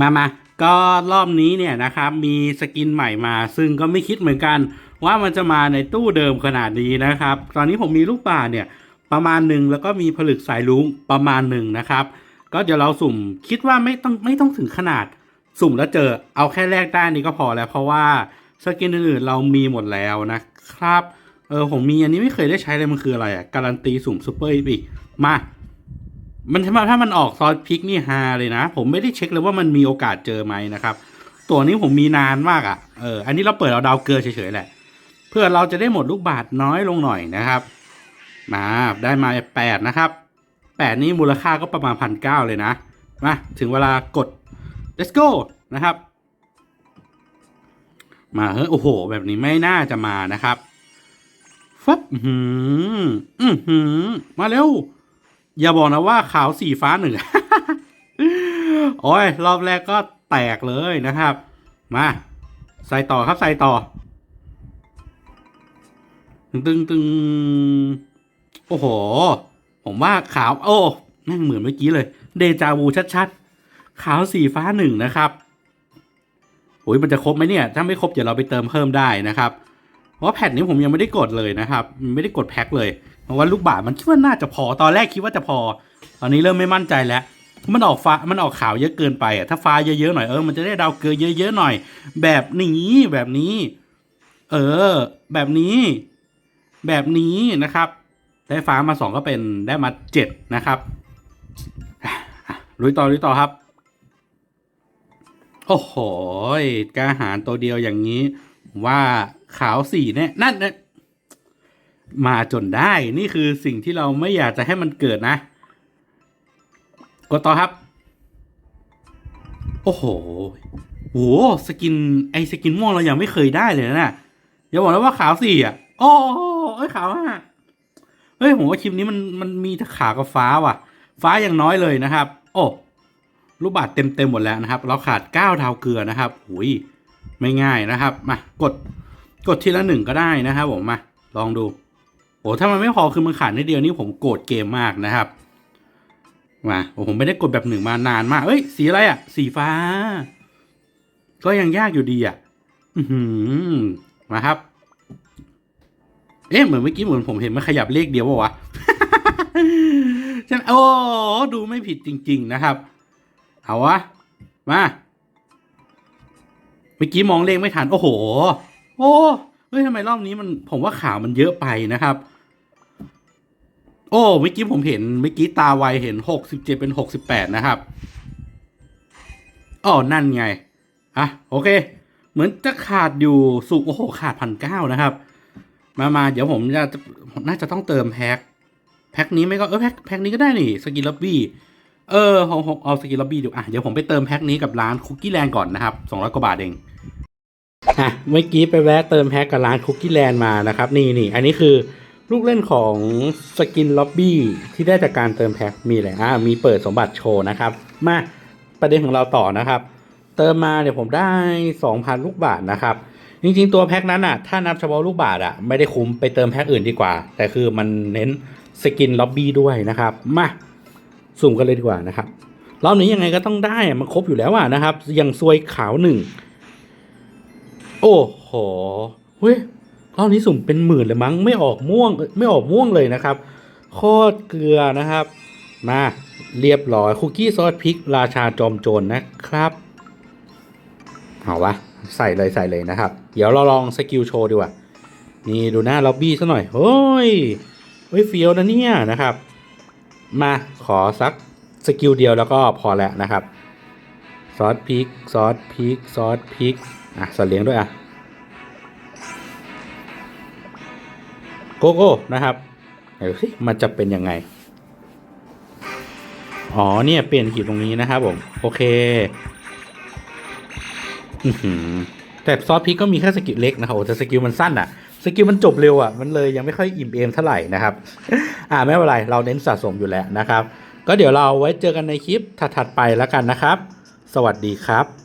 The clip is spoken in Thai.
มามาก็รอบนี้เนี่ยนะครับมีสกินใหม่มา ซึ่งก็ไม่คิดเหมือนกัน ว่ามันจะมาในตู้เดิมขนาดนี้นะครับ ตอนนี้ผมมีลูกป่าเนี่ยประมาณหนึ่งแล้วก็มีผลึกสายลุงประมาณหนึ่งนะครับ ก็เดี๋ยวเราสุ่มคิดว่าไม่ต้องไม่ต้องถึงขนาดสุ่มแล้วเจอเอาแค่แรกได้นี่ก็พอแล้ว เพราะว่าสกินอื่นๆเรามีหมดแล้วนะครับเออผมมีอันนี้ไม่เคยได้ใช้เลยมันคืออะไรอะการันตีสุ่มซูเปอร์อีกมา มันถ้าถ้ามันออกซอสพริกนี่ฮาเลยนะ ผมไม่ได้เช็คเลยว่ามันมีโอกาสเจอไหมนะครับ ตัวนี้ผมมีนานมากอะ่ะเอออันนี้เราเปิดเอาดาวเกลือเฉยๆแหละ เพื่อเราจะได้หมดลูกบาทน้อยลงหน่อยนะครับ มาได้มาแปดนะครับแปดนี้มูลค่าก็ประมาณพันเก้าเลยนะมาถึงเวลากด let's go นะครับ มาเฮ้ยโอ้โห แบบนี้ไม่น่าจะมานะครับฟับอื้อหืมอือหือมาเร็ว อย่าบอกนะว่าขาวสีฟ้าหนึ่ง โอ้ย รอบแรกก็แตกเลยนะครับ มา ใส่ต่อครับใส่ต่อ ตึงตึงตึงโอ้โห ผมว่าขาว โอ้แม่งเหมือนเมื่อกี้เลย เดจาวูชัดๆ ขาวสีฟ้าหนึ่งนะครับโอ้ยมันจะครบไหมเนี่ย ถ้าไม่ครบเดี๋ยวเราไปเติมเพิ่มได้นะครับ ว่าแผ่นนี้ผมยังไม่ได้กดเลยนะครับ ไม่ได้กดแพ็คเลย เพราะว่าลูกบาศมันคิดว่าน่าจะพอ ตอนแรกคิดว่าจะพอ ตอนนี้เริ่มไม่มั่นใจแล้ว มันออกฟ้า มันออกขาวเยอะเกินไปอะ ถ้าฟ้าเยอะๆหน่อย เออ มันจะได้ดาวเกลือเยอะๆหน่อย แบบนี้แบบนี้ เออ แบบนี้ แบบนี้นะครับ ได้ฟ้ามาสองก็เป็นได้มาเจ็ดนะครับอะอะลุยต่อลุยต่อครับ โอ้โหกล้าหารตัวเดียวอย่างนี้ ว่าขาวสี่เนี่ยนั่นเนี่ยมาจนได้นี่คือสิ่งที่เราไม่อยากจะให้มันเกิดนะ กดต่อครับ โอ้โหโหสกินไอสกินม่วงเรายังไม่เคยได้เลยนะอย่าบอกนะว่าขาวสี่อะ โอ้เอ้ยขาวห้าเฮ้ยผมว่าคลิปนี้มันมันมีขาวกับฟ้าว่ะ ฟ้าอย่างน้อยเลยนะครับ โอ้รูปบาทเต็มเต็มหมดแล้วนะครับ เราขาดเก้าดาวเกลือนะครับหุย ไม่ง่ายนะครับมากดกดทีละหนึ่งก็ได้นะครับผมมาลองดูโอ้ถ้ามันไม่พอคือมันขาดนิดเดียวนี่ผมโกรธเกมมากนะครับมาโอ้ผมไม่ได้กดแบบหนึ่งมานานมากเอ้ย สีอะไรอะ สีฟ้า ก็ยังยากอยู่ดีอะมาครับ เอ๊ะเหมือนเมื่อกี้เหมือนผมเห็นมันขยับเลขเดียวปะวะฉันโอ้ดูไม่ผิดจริง ๆนะครับ เอาวะ มา มื่อกี้มองเลขไม่ทัน โอ้โห โอ้เฮ้ยทำไมรอบนี้มันผมว่าข่าวมันเยอะไปนะครับ โอ้เมื่อกี้ผมเห็นเมื่อกี้ตาไวเห็นหกสิบเจ็ดเป็นหกสิบแปดนะครับอ๋อนั่นไงอะโอเค เหมือนจะขาดอยู่สุโอ้โหขาดพันเก้านะครับ มามาเดี๋ยวผมจะน่าจะต้องเติมแพ็คแพ็คนี้ไม่ก็เออแพ็คแพ็คนี้ก็ได้นี่สกินล็อบบี้ เออเอาเอาเอาสกินล็อบบี้ดูอะเดี๋ยวผมไปเติมแพ็คนี้กับร้านคุกกี้แลนด์ก่อนนะครับสองร้อยกว่าบาทเองอะเมื่อกี้ไปแวะเติมแพ็คกับร้านคุกกี้แลนด์มานะครับ นี่นี่อันนี้คือลูกเล่นของสกินล็อบบี้ที่ได้จากการเติมแพ็คมีอะไรอะมีเปิดสมบัติโชว์นะครับ มาประเด็นของเราต่อนะครับ เติมมาเนี่ยผมได้ 2,000 ลูกบาทนะครับ จริงๆตัวแพ็คนั้นอะถ้านับเฉพาะลูกบาทอะไม่ได้คุ้มไปเติมแพ็คอื่นดีกว่า แต่คือมันเน้นสกินล็อบบี้ด้วยนะครับ มา สุ่มกันเลยดีกว่านะครับรอบนี้ยังไงก็ต้องได้มันครบอยู่แล้วอะนะครับอย่างซวยขาวหนึ่งโอ้โหเฮ้ยรอบนี้สุ่มเป็นหมื่นเลยมั้งไม่ออกม่วงไม่ออกม่วงเลยนะครับโคตรเกลือนะครับมาเรียบร้อยคุกกี้ซอสพริกราชาจอมโจรนะครับเอาวะใส่เลยใส่เลยนะครับ เดี๋ยวเราลองสกิลโชว์ดีกว่านี่ดูหน้าล็อบบี้ซะหน่อยเฮ้ยเฮ้ยเฟียวนะเนี่ยนะครับ มาขอสักสกิลเดียวแล้วก็พอแล้วนะครับซอสพริกซอสพริกซอสพริกอะสัตว์เลี้ยงด้วยอะโกโก้นะครับเดี๋ยวสิมันจะเป็นยังไง อ๋อเนี่ยเปลี่ยนขีดตรงนี้นะครับผม โอเคแต่ซอสพริกก็มีแค่สกิลเล็กนะครับโอ้แต่สกิลมันสั้นอะ สกิลมันจบเร็วอะมันเลยยังไม่ค่อยอิ่มเอมเท่าไหร่นะครับอ่าไม่เป็นไรเราเน้นสะสมอยู่แล้วนะครับ ก็เดี๋ยวเราไว้เจอกันในคลิปถัดๆไปแล้วกันนะครับ สวัสดีครับ